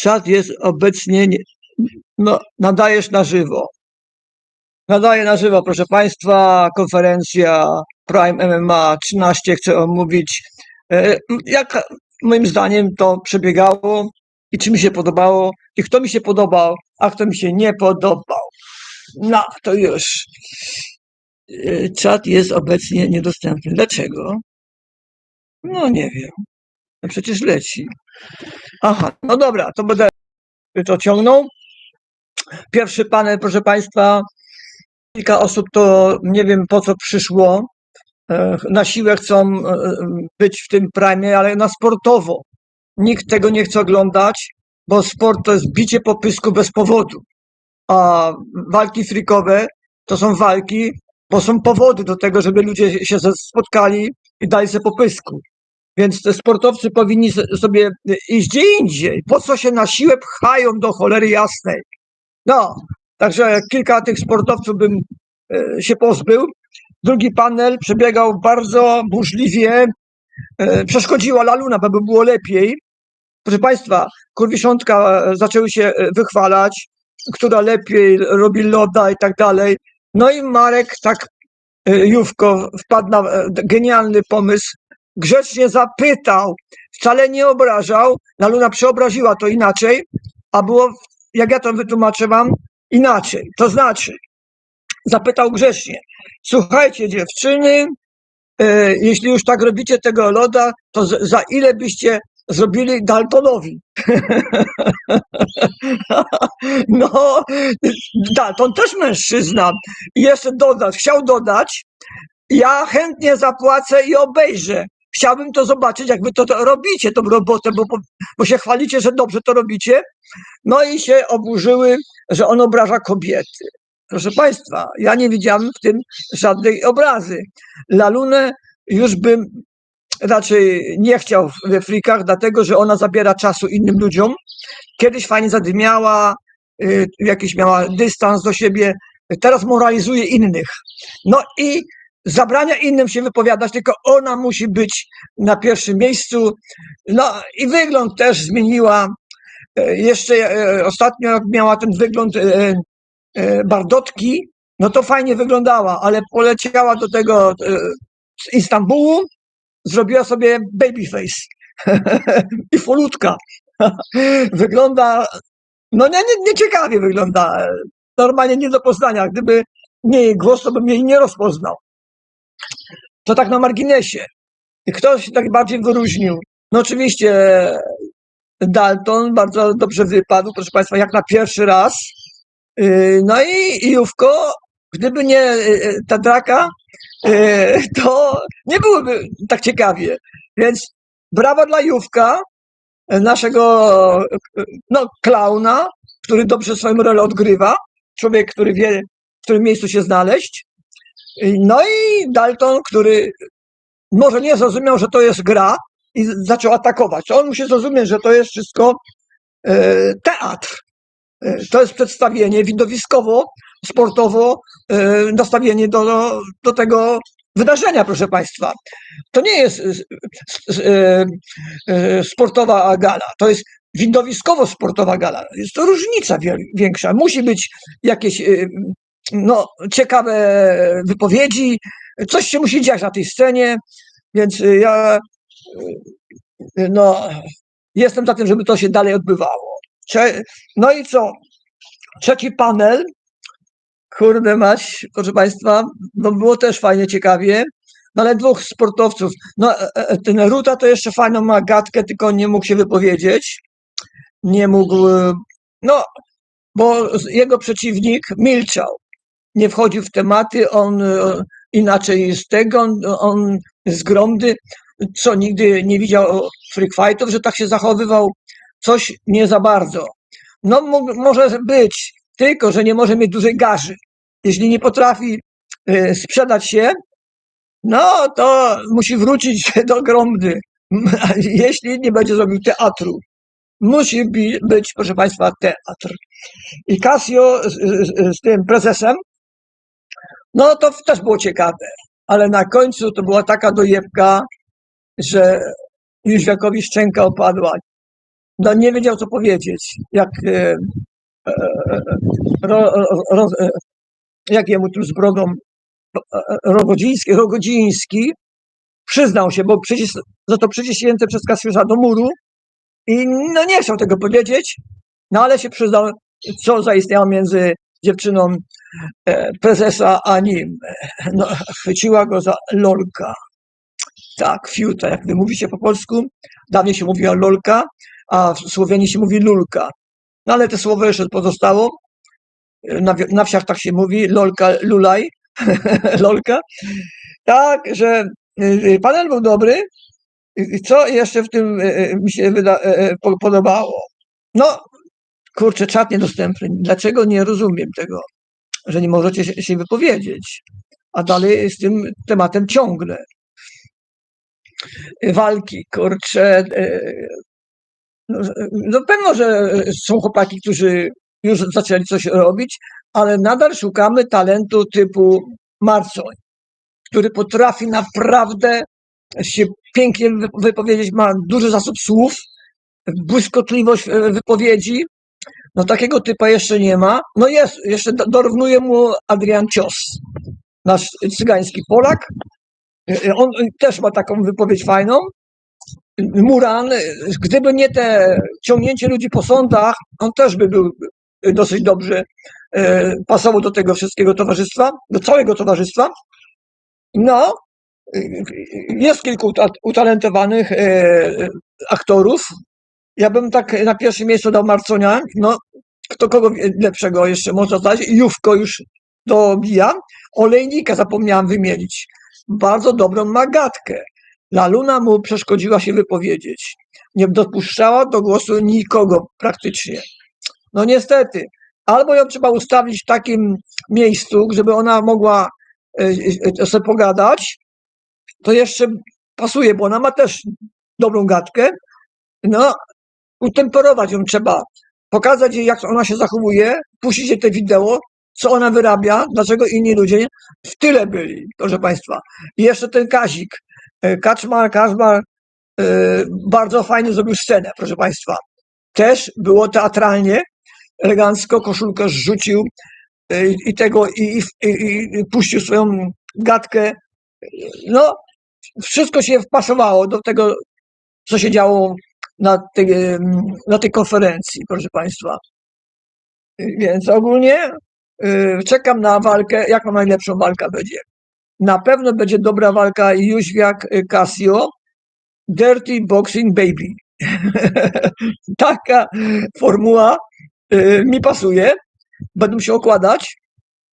czat jest obecnie, nie, no, nadajesz na żywo. Nadaję na żywo, proszę Państwa, konferencja Prime MMA 13 chcę omówić, e, jak moim zdaniem to przebiegało i czy mi się podobało i kto mi się podobał, a kto mi się nie podobał. No, to już. E, Czat jest obecnie niedostępny. Dlaczego? No nie wiem. No przecież leci. Aha, no dobra, to będę to ciągnął. Pierwszy panel, proszę Państwa. Kilka osób to nie wiem po co przyszło. E, Na siłę chcą e, być w tym prime, ale na sportowo. Nikt tego nie chce oglądać, bo sport to jest bicie po pysku bez powodu. A walki frikowe to są walki, bo są powody do tego, żeby ludzie się spotkali i dali sobie po pysku. Więc te sportowcy powinni sobie iść gdzie indziej. Po co się na siłę pchają do cholery jasnej? No, także kilka tych sportowców bym e, się pozbył. Drugi panel przebiegał bardzo burzliwie. E, Przeszkodziła Laluna, by było lepiej. Proszę Państwa, kurwiszątka e, zaczęły się e, wychwalać, która lepiej robi loda i tak dalej. No i Marek tak Jówko wpadł na e, genialny pomysł. Grzecznie zapytał, wcale nie obrażał. Laluna przeobraziła to inaczej, a było, jak ja to wytłumaczę wam, inaczej. To znaczy, zapytał grzecznie. Słuchajcie, dziewczyny, e, jeśli już tak robicie tego loda, to z, za ile byście zrobili Daltonowi? no, Dalton też mężczyzna. Jeszcze dodać, chciał dodać, ja chętnie zapłacę i obejrzę. Chciałbym to zobaczyć, jak wy to, to robicie, tą robotę, bo, bo, się chwalicie, że dobrze to robicie. No i się oburzyły, że on obraża kobiety. Proszę Państwa, ja nie widziałem w tym żadnej obrazy. Lalunę już bym raczej nie chciał we frikach, dlatego że ona zabiera czasu innym ludziom. Kiedyś fajnie zadymiała, y, jakiś miała dystans do siebie, teraz moralizuje innych. No i zabrania innym się wypowiadać, tylko ona musi być na pierwszym miejscu. No i wygląd też zmieniła. E, Jeszcze e, ostatnio miała ten wygląd e, bardotki, no to fajnie wyglądała, ale poleciała do tego z Istambułu, zrobiła sobie babyface i folutka. Wygląda, no nie, nie, nieciekawie wygląda. Normalnie nie do poznania. Gdyby nie jej głos, to bym jej nie rozpoznał. To tak na marginesie. Kto się tak bardziej wyróżnił? No oczywiście Dalton bardzo dobrze wypadł, proszę Państwa, jak na pierwszy raz. Yy, No i Jówko, gdyby nie yy, ta draka, to nie byłoby tak ciekawie. Więc brawa dla Jówka, naszego no, klauna, który dobrze swoją rolę odgrywa. Człowiek, który wie, w którym miejscu się znaleźć. No i Dalton, który może nie zrozumiał, że to jest gra i zaczął atakować. On musi zrozumieć, że to jest wszystko e, teatr. E, To jest przedstawienie widowiskowo, sportowo, e, nastawienie do, do, tego wydarzenia, proszę Państwa. To nie jest sportowa gala, to jest widowiskowo-sportowa gala. Jest to różnica większa. Musi być jakieś no, ciekawe wypowiedzi, coś się musi dziać na tej scenie, więc e, ja e, no, jestem za tym, żeby to się dalej odbywało. No i co? Trzeci panel. Kurde mać, proszę Państwa, no było też fajnie, ciekawie, no ale dwóch sportowców. No e, e, ten Ruta to jeszcze fajną ma gadkę, tylko nie mógł się wypowiedzieć. Nie mógł, e, no, bo jego przeciwnik milczał. Nie wchodził w tematy, on e, inaczej jest tego, on, z gromdy, co nigdy nie widział freak fightów, że tak się zachowywał, coś nie za bardzo. No może być, tylko że nie może mieć dużej garzy. Jeśli nie potrafi e, sprzedać się, no to musi wrócić do gromdy, jeśli nie będzie zrobił teatru. Musi być, proszę Państwa, teatr. I Casio z, z, z tym prezesem, no to też było ciekawe, ale na końcu to była taka dojebka, że Jóźwiakowi szczęka opadła. no nie wiedział co powiedzieć. Jak, e, e, e, ro, ro, e, jak jemu tu z brogą e, e, Rogodziński, Rogodziński przyznał się, bo przecież, za to przyciśnięty przez Kasiusza do muru i no nie chciał tego powiedzieć, no ale się przyznał, co zaistniało między dziewczyną e, prezesa a nim. No, chwyciła go za lolka. Tak, fiuta, jak wy mówicie po polsku. Dawniej się mówiła lolka, a w Słowenii się mówi lulka. No ale te słowo jeszcze pozostało. Na, na wsiach tak się mówi, lolka, lulaj, lolka. Tak, że y, y, panel był dobry. Co jeszcze w tym y, mi się wyda, po- podobało? No, kurczę, czat niedostępny. Dlaczego nie rozumiem tego, że nie możecie się, się wypowiedzieć? A dalej z tym tematem ciągle. Walki, kurczę. y, No, no pewno, że są chłopaki, którzy już zaczęli coś robić, ale nadal szukamy talentu typu Marcoń, który potrafi naprawdę się pięknie wy- wypowiedzieć, ma duży zasób słów, błyskotliwość e, wypowiedzi. No takiego typa jeszcze nie ma. No jest, jeszcze do- dorównuje mu Adrian Cios, nasz cygański Polak. E, e, On też ma taką wypowiedź fajną. Muran, e, gdyby nie te ciągnięcie ludzi po sądach, on też by był dosyć dobrze e, pasował do tego wszystkiego towarzystwa, do całego towarzystwa. No, e, jest kilku uta- utalentowanych e, aktorów. Ja bym tak na pierwsze miejsce dał Marconia. No, kto kogo lepszego jeszcze można dać? Jówko już dobija. Olejnika zapomniałam wymienić. Bardzo dobrą magatkę. Laluna mu przeszkodziła się wypowiedzieć. Nie dopuszczała do głosu nikogo praktycznie. No niestety. Albo ją trzeba ustawić w takim miejscu, żeby ona mogła e, e, sobie pogadać, to jeszcze pasuje, bo ona ma też dobrą gadkę. No, utemperować ją trzeba, pokazać jej, jak ona się zachowuje, puścić jej te wideo, co ona wyrabia, dlaczego inni ludzie w tyle byli, proszę Państwa. I jeszcze ten Kazik, e, Kaczmar, Kaczmar, e, bardzo fajnie zrobił scenę, proszę Państwa. Też było teatralnie, elegancko, koszulkę zrzucił e, i tego, i, i, i puścił swoją gadkę. No, wszystko się wpasowało do tego, co się działo na em, na tej konferencji, proszę Państwa. Więc ogólnie y, czekam na walkę, jaką najlepszą walka będzie. Na pewno będzie dobra walka Jóźwiak Casio, Dirty Boxing Baby. Taka formuła y, mi pasuje. Będą się okładać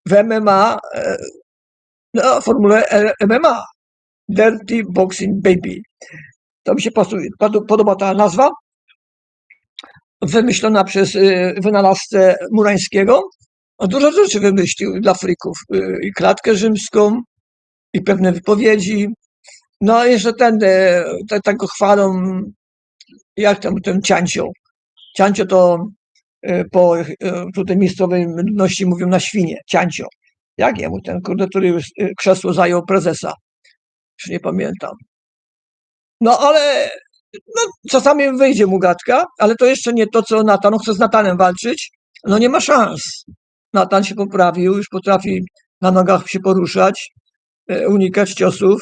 w MMA, e, no, formule MMA. Dirty Boxing Baby. To mi się podoba ta nazwa. Wymyślona przez y, wynalazcę Murańskiego. On dużo rzeczy wymyślił dla frików. Y, I klatkę rzymską, i pewne wypowiedzi. No i jeszcze ten, e, te, tak go chwalą, jak tam ten Ciancio. Ciancio to po tutaj miejscowej ludności mówią na świnie. Ciancio. Jak jemu ten kurde, który krzesło zajął prezesa? Już nie pamiętam. No ale no, czasami wyjdzie mu gadka, ale to jeszcze nie to, co Natan. On chce z Natanem walczyć. No nie ma szans. Natan się poprawił, już potrafi na nogach się poruszać, e, unikać ciosów.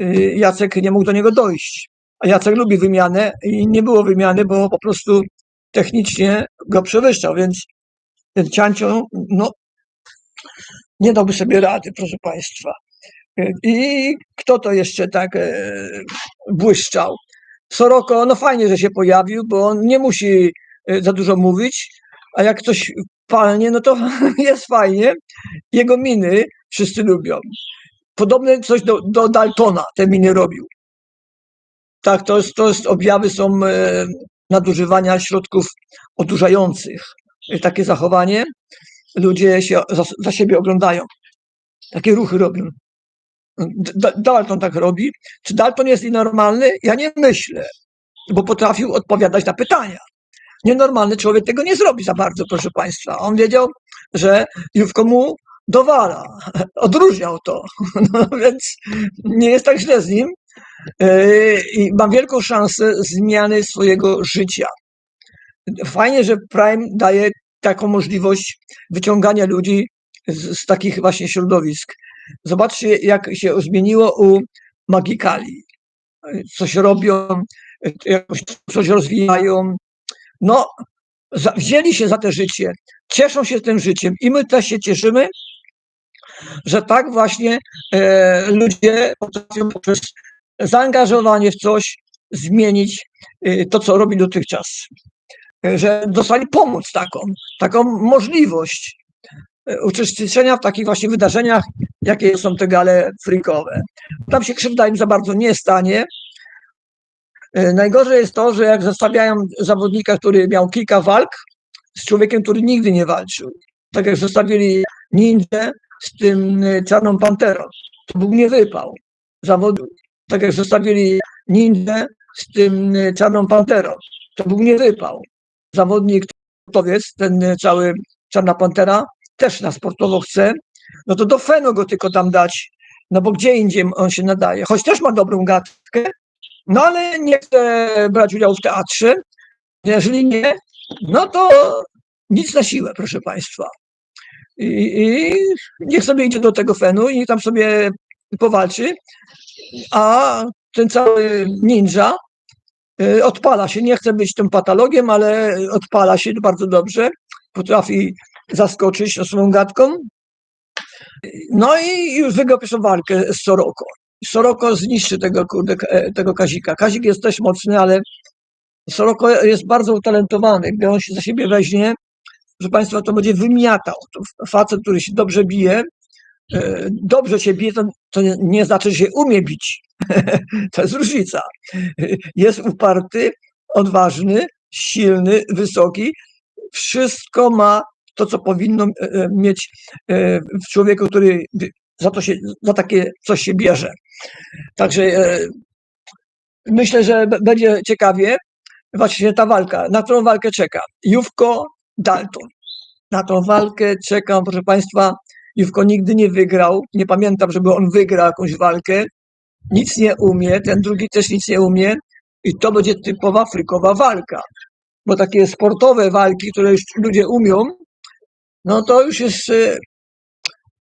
Y, Jacek nie mógł do niego dojść. A Jacek lubi wymianę i nie było wymiany, bo po prostu technicznie go przewyższał, więc ten Ciancio, no, nie dałby sobie rady, proszę Państwa. I kto to jeszcze tak e, błyszczał? Soroko, no fajnie, że się pojawił, bo on nie musi e, za dużo mówić, a jak coś palnie, no to jest fajnie. Jego miny wszyscy lubią. Podobne coś do, do Daltona te miny robił. Tak, to jest, to jest objawy są e, nadużywania środków odurzających. Takie zachowanie ludzie się za, za siebie oglądają. Takie ruchy robią. Dalton tak robi. Czy Dalton jest nienormalny? Ja nie myślę, bo potrafił odpowiadać na pytania. Nienormalny człowiek tego nie zrobi za bardzo, proszę Państwa. On wiedział, że Jówko mu dowala. Odróżniał to. No, więc nie jest tak źle z nim. Yy, I mam wielką szansę zmiany swojego życia. Fajnie, że Prime daje taką możliwość wyciągania ludzi z, z takich właśnie środowisk. Zobaczcie, jak się zmieniło u Magikali. Coś robią, jakoś coś rozwijają. No, wzięli się za te życie, cieszą się tym życiem i my też się cieszymy, że tak właśnie e, ludzie potrafią poprzez zaangażowanie w coś zmienić e, to, co robi dotychczas. E, że dostali pomoc taką, taką możliwość uczestniczenia w takich właśnie wydarzeniach, jakie są te gale freakowe. Tam się krzywda im za bardzo nie stanie. E, Najgorzej jest to, że jak zostawiają zawodnika, który miał kilka walk z człowiekiem, który nigdy nie walczył. Tak jak zostawili ninja z tym e, czarną panterą. To był nie wypał zawodu. Tak jak zostawili ninja z tym e, czarną panterą. To był nie wypał. Zawodnik, powiedz, ten e, cały czarna pantera, też na sportowo chce, no to do Feno go tylko tam dać, no bo gdzie indziej on się nadaje. Choć też ma dobrą gadkę, no ale nie chce brać udziału w teatrze. Jeżeli nie, no to nic na siłę, proszę Państwa. I, i niech sobie idzie do tego Fenu i tam sobie powalczy, a ten cały ninja y, odpala się, nie chce być tym patologiem, ale odpala się bardzo dobrze, potrafi zaskoczyć swoją gadką. No i już wygrał pierwszą walkę z Soroko. Soroko zniszczy tego, kurde, e, tego Kazika. Kazik jest też mocny, ale Soroko jest bardzo utalentowany. Gdy on się za siebie weźmie, proszę Państwa, to będzie wymiatał. To facet, który się dobrze bije, e, dobrze się bije, to, to nie- nie znaczy, że się umie bić. to jest różnica. Jest uparty, odważny, silny, wysoki. Wszystko ma to, co powinno e, e, mieć e, w człowieku, który za, to się, za takie coś się bierze. Także myślę, że będzie ciekawie właśnie ta walka. Na którą walkę czeka? Jówko Dalton. Na tą walkę czekam, proszę Państwa. Jówko nigdy nie wygrał. Nie pamiętam, żeby on wygrał jakąś walkę. Nic nie umie, ten drugi też nic nie umie. I to będzie typowa frykowa walka. Bo takie sportowe walki, które już ludzie umią, no to już jest e,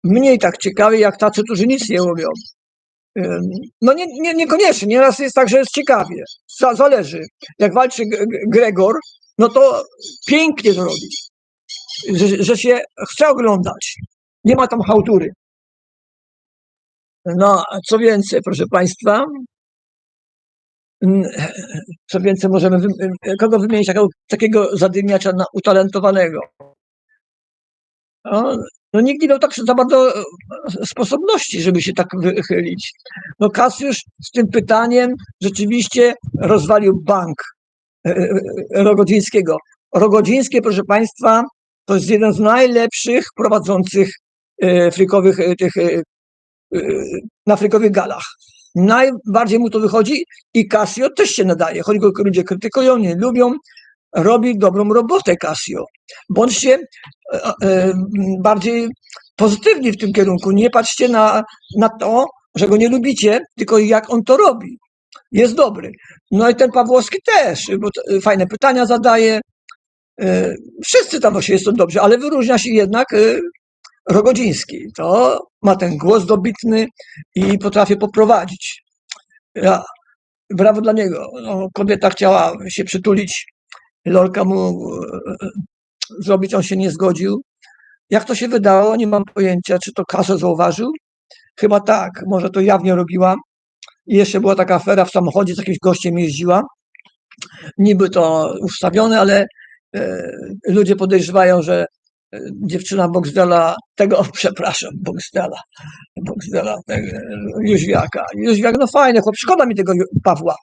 mniej tak ciekawe, jak tacy, którzy nic nie. Ym, No nie, nie, niekoniecznie, nieraz jest tak, że jest ciekawie. Za- Zależy. Jak walczy Gregor, no to pięknie to robi. Że, że się chce oglądać. Nie ma tam hałtury. No, co więcej, proszę Państwa, co więcej możemy, kogo wymienić takiego zadymiacza na, utalentowanego? No, nikt nie miał tak za bardzo e, sposobności, żeby się tak wychylić. No Kasiusz z tym pytaniem rzeczywiście rozwalił bank e, e, Rogodzińskiego. Rogodzińskie, proszę Państwa, to jest jeden z najlepszych prowadzących frykowych tych na frykowych galach. Najbardziej mu to wychodzi i Casio też się nadaje, choć go ludzie krytykują, nie lubią, robi dobrą robotę Casio. Bądźcie e, e, bardziej pozytywni w tym kierunku. Nie patrzcie na, na to, że go nie lubicie, tylko jak on to robi. Jest dobry. No i ten Pawłowski też, bo fajne pytania zadaje. E, Wszyscy tam właściwie są dobrzy, ale wyróżnia się jednak e, Rogodziński. To ma ten głos dobitny i potrafi poprowadzić. Ja, brawo dla niego. No, kobieta chciała się przytulić, Lolka mu e, zrobić, on się nie zgodził. Jak to się wydało, nie mam pojęcia, czy to Kasę zauważył. Chyba tak, może to jawnie robiła. I jeszcze była taka afera w samochodzie, z jakimś gościem jeździła. Niby to ustawione, ale e, ludzie podejrzewają, że e, dziewczyna Boxdela, tego, przepraszam, Boxdela, Boxdela, tego, Jóźwiaka. Jóźwiak, no fajny chłop, szkoda mi tego Pawła.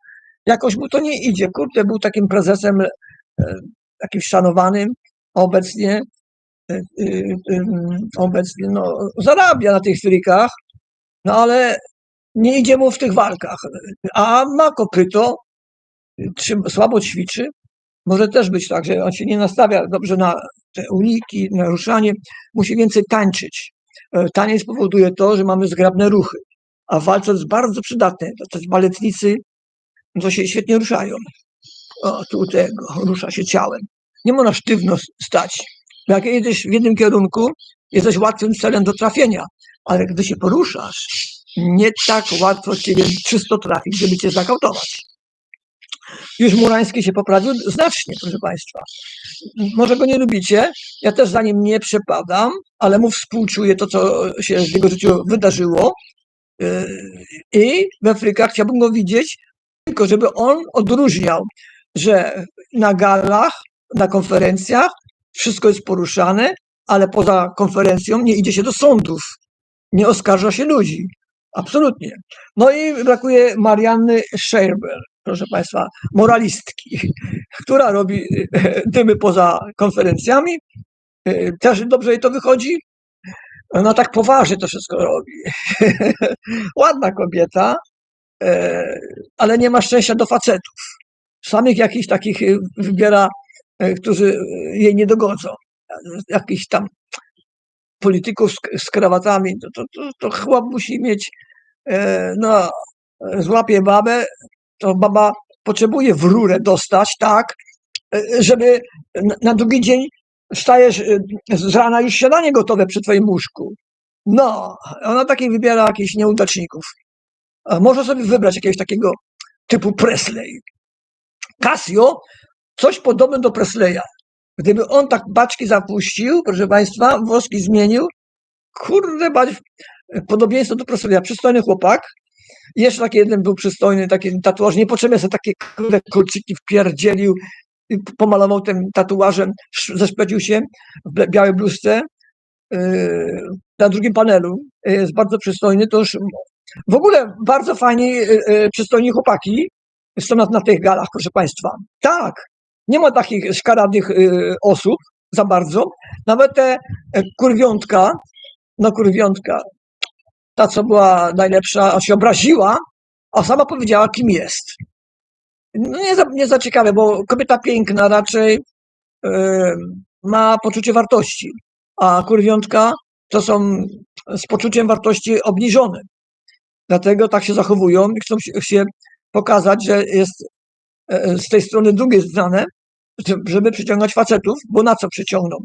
Jakoś mu to nie idzie, kurde, był takim prezesem, e, jakimś szanowanym, obecnie y, y, ym, obecnie no, zarabia na tych frikach, no ale nie idzie mu w tych walkach. A ma kopyto, y, słabo ćwiczy. Może też być tak, że on się nie nastawia dobrze na te uniki, na ruszanie, musi więcej tańczyć. E, Taniec powoduje to, że mamy zgrabne ruchy, a walce jest bardzo przydatne. To też baletnicy to się świetnie ruszają. O, tu tego, rusza się ciałem. Nie można sztywno stać. Jak jedziesz w jednym kierunku, jesteś łatwym celem do trafienia, ale gdy się poruszasz, nie tak łatwo ciebie czysto trafić, żeby cię zakautować. Już Murański się poprawił znacznie, proszę Państwa. Może go nie lubicie, ja też za nim nie przepadam, ale mu współczuję to, co się w jego życiu wydarzyło. Yy, I we frykach chciałbym go widzieć, tylko żeby on odróżniał, że na galach, na konferencjach wszystko jest poruszane, ale poza konferencją nie idzie się do sądów, nie oskarża się ludzi. Absolutnie. No i brakuje Marianny Scherbel, proszę Państwa, moralistki, która robi e, dymy poza konferencjami. E, Też dobrze jej to wychodzi. Ona tak poważnie to wszystko robi. Ładna kobieta, e, ale nie ma szczęścia do facetów. Samych jakichś takich wybiera, którzy jej nie dogodzą. Jakichś tam polityków z, z krawatami, to, to, to, to chłop musi mieć, e, no, złapie babę, to baba potrzebuje w rurę dostać, tak, e, żeby na, drugi dzień wstajesz e, z rana już śniadanie gotowe przy twoim łóżku. No, ona takich wybiera jakichś nieudaczników. Może sobie wybrać jakiegoś takiego typu Presley. Casio, coś podobne do Presleya. Gdyby on tak baczki zapuścił, proszę Państwa, włoski zmienił, kurde, podobieństwo do Presleya, przystojny chłopak, jeszcze taki jeden był przystojny, taki tatuaż, niepotrzebnie sobie takie kurde kolczyki wpierdzielił, pomalował tym tatuażem, sz- zeszpecił się w białej bluzce, yy, na drugim panelu, jest bardzo przystojny, to już w ogóle bardzo fajni, yy, yy, przystojni chłopaki są na, na tych galach, proszę Państwa. Tak, nie ma takich szkaradnych y, osób za bardzo. Nawet te e, kurwiątka, no kurwiątka, ta co była najlepsza, a się obraziła, a sama powiedziała, kim jest. No nie, za, nie za ciekawe, bo kobieta piękna raczej y, ma poczucie wartości, a kurwiątka to są z poczuciem wartości obniżone. Dlatego tak się zachowują i chcą się, pokazać, że jest e, z tej strony drugiej znane, żeby przyciągać facetów, bo na co przyciągną?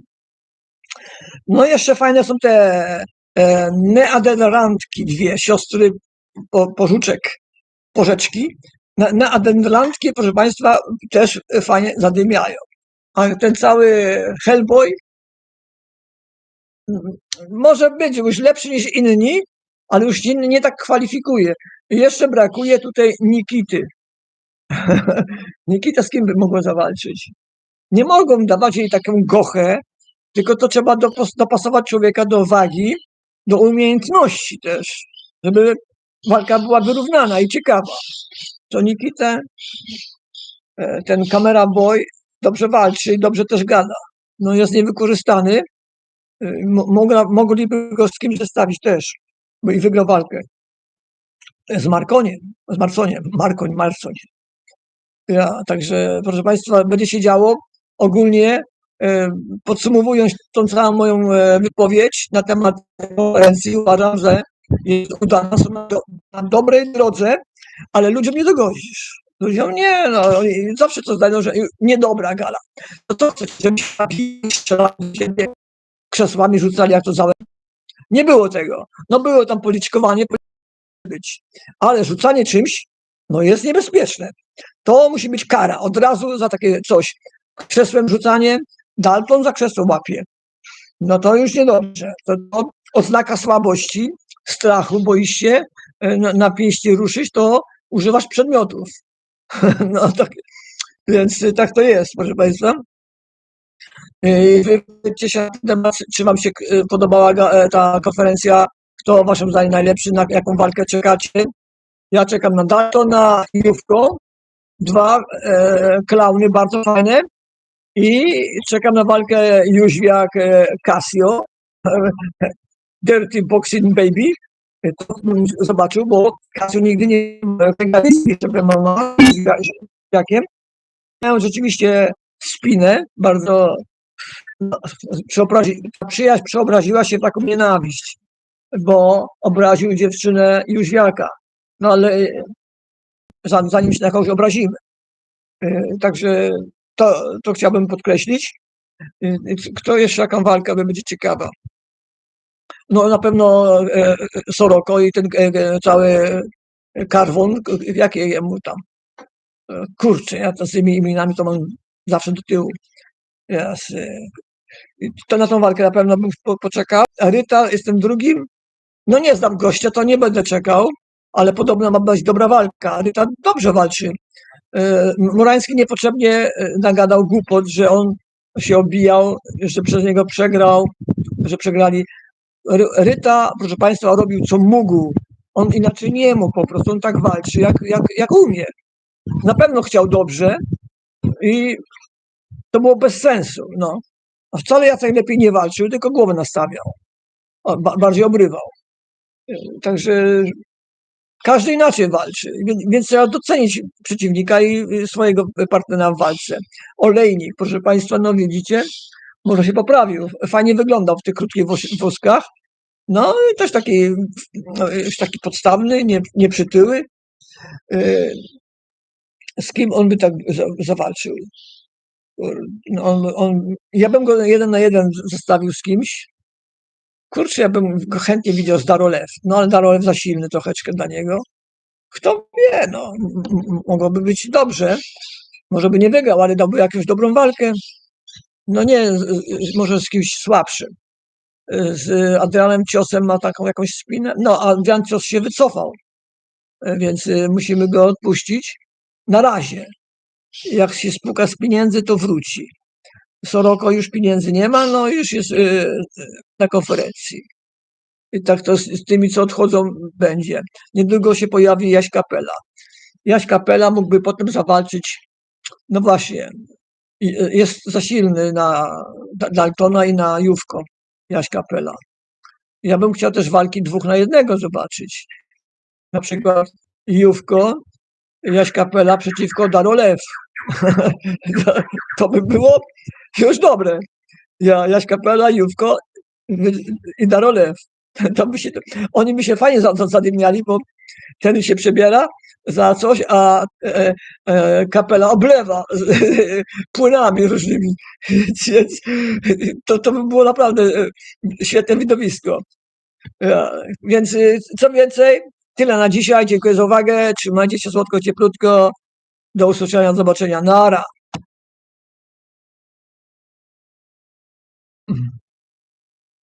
No jeszcze fajne są te e, neadenrandki, dwie siostry po, pożuczek, porzeczki. Neadenrandki, proszę Państwa, też fajnie zadymiają. A ten cały Hellboy może być już lepszy niż inni, ale już inny nie tak kwalifikuje. Jeszcze brakuje tutaj Nikity. Nikita z kim by mogła zawalczyć? Nie mogą dawać jej taką gochę, tylko to trzeba dopasować człowieka do wagi, do umiejętności też, żeby walka była wyrównana i ciekawa. To Nikita, e, ten kamera boy, dobrze walczy i dobrze też gada. No jest niewykorzystany. E, Mogliby go z kimś zestawić też, bo i wygrał walkę. Z Markoniem, z Marconiem, Markoń, Marcoń. Ja, także, proszę Państwa, będzie się działo. Ogólnie, e, podsumowując tą całą moją e, wypowiedź na temat konferencji, uważam, że jest udana, są na, do, na dobrej drodze, ale ludziom nie dogodzisz. Ludziom nie, no, zawsze to zdają, że niedobra gala. To co chcecie, żeby się zabili, strzelali do siebie, krzesłami rzucali jak to załe. Nie było tego. No było tam policzkowanie, być. Ale rzucanie czymś, no jest niebezpieczne. To musi być kara. Od razu za takie coś. Krzesłem rzucanie, Dalton za krzesło łapie. No to już niedobrze. To, to oznaka słabości, strachu, boisz się e, na, na pięści ruszyć, to używasz przedmiotów. No tak, więc tak to jest, proszę Państwa. E, czy Wam się e, podobała ta konferencja, kto Waszym zdaniem najlepszy, na jaką walkę czekacie? Ja czekam na Daltona Jówko, dwa e, klauny bardzo fajne i czekam na walkę Jóźwiak e, Casio, Dirty Boxing Baby. To zobaczył, bo Casio nigdy nie z Jóźwiakiem. Miałem rzeczywiście spinę, bardzo no, przyjaźń przeobraziła się w taką nienawiść, bo obraził dziewczynę Jóźwiaka. No ale zanim, zanim się na kogoś obrazimy. E, Także to, to chciałbym podkreślić. Y, y, Kto jeszcze jaką walkę będzie ciekawa? No na pewno e, e, Soroko i ten e, cały Karwon, jakie jemu tam. Kurczę, ja to z tymi imionami to mam zawsze do tyłu. Yes. To na tą walkę na pewno bym po- poczekał. A Ryta jestem drugim. No nie znam gościa, to nie będę czekał, ale podobno ma być dobra walka. Ryta dobrze walczy. E, Murański niepotrzebnie e, nagadał głupot, że on się obijał, że przez niego przegrał, że przegrali. Ry- Ryta, proszę Państwa, robił co mógł. On inaczej nie mógł po prostu, on tak walczy, jak, jak, jak umie. Na pewno chciał dobrze i to było bez sensu. No. A wcale Jacek lepiej nie walczył, tylko głowę nastawiał. Bardziej obrywał. Także każdy inaczej walczy, więc, trzeba docenić przeciwnika i y, swojego partnera w walce. Olejnik, proszę Państwa, no widzicie, może się poprawił. Fajnie wyglądał w tych krótkich włoskach. No i też taki, no, już taki podstawny, nie, nieprzytyły. Y, Z kim on by tak za- zawalczył? Kur- No on, on, ja bym go jeden na jeden zostawił z kimś. Kurczę, ja bym go chętnie widział z Darolew. No ale Darolew za silny troszeczkę dla niego. Kto wie, no, mogłoby być dobrze. Może by nie wygrał, ale dałby jakąś dobrą walkę. No nie, może z kimś słabszym. Z Adrianem Ciosem ma taką jakąś spinę. No, a Adrian Cios się wycofał, y, więc y, musimy go odpuścić. Na razie. Jak się spuka z pieniędzy, to wróci. Soroko już pieniędzy nie ma, no już jest y, na konferencji. I tak to z, z tymi, co odchodzą, będzie. Niedługo się pojawi Jaś Kapela. Jaś Kapela mógłby potem zawalczyć, no właśnie, y, jest za silny na Da- Daltona i na Jówko, Jaś Kapela. Ja bym chciał też walki dwóch na jednego zobaczyć. Na przykład Jówko, Jaś Kapela przeciwko Darolew. To, to by było już dobre. Ja, Jaś Kapela, Jówko i Darolew. To by się, oni by się fajnie za- za- zadymiali, bo ten się przebiera za coś, a e, e, kapela oblewa płynami różnymi. To, to by było naprawdę e, świetne widowisko. Ja, Więc co więcej, tyle na dzisiaj. Dziękuję za uwagę. Trzymajcie się słodko, cieplutko. Do usłyszenia, do zobaczenia. Nara.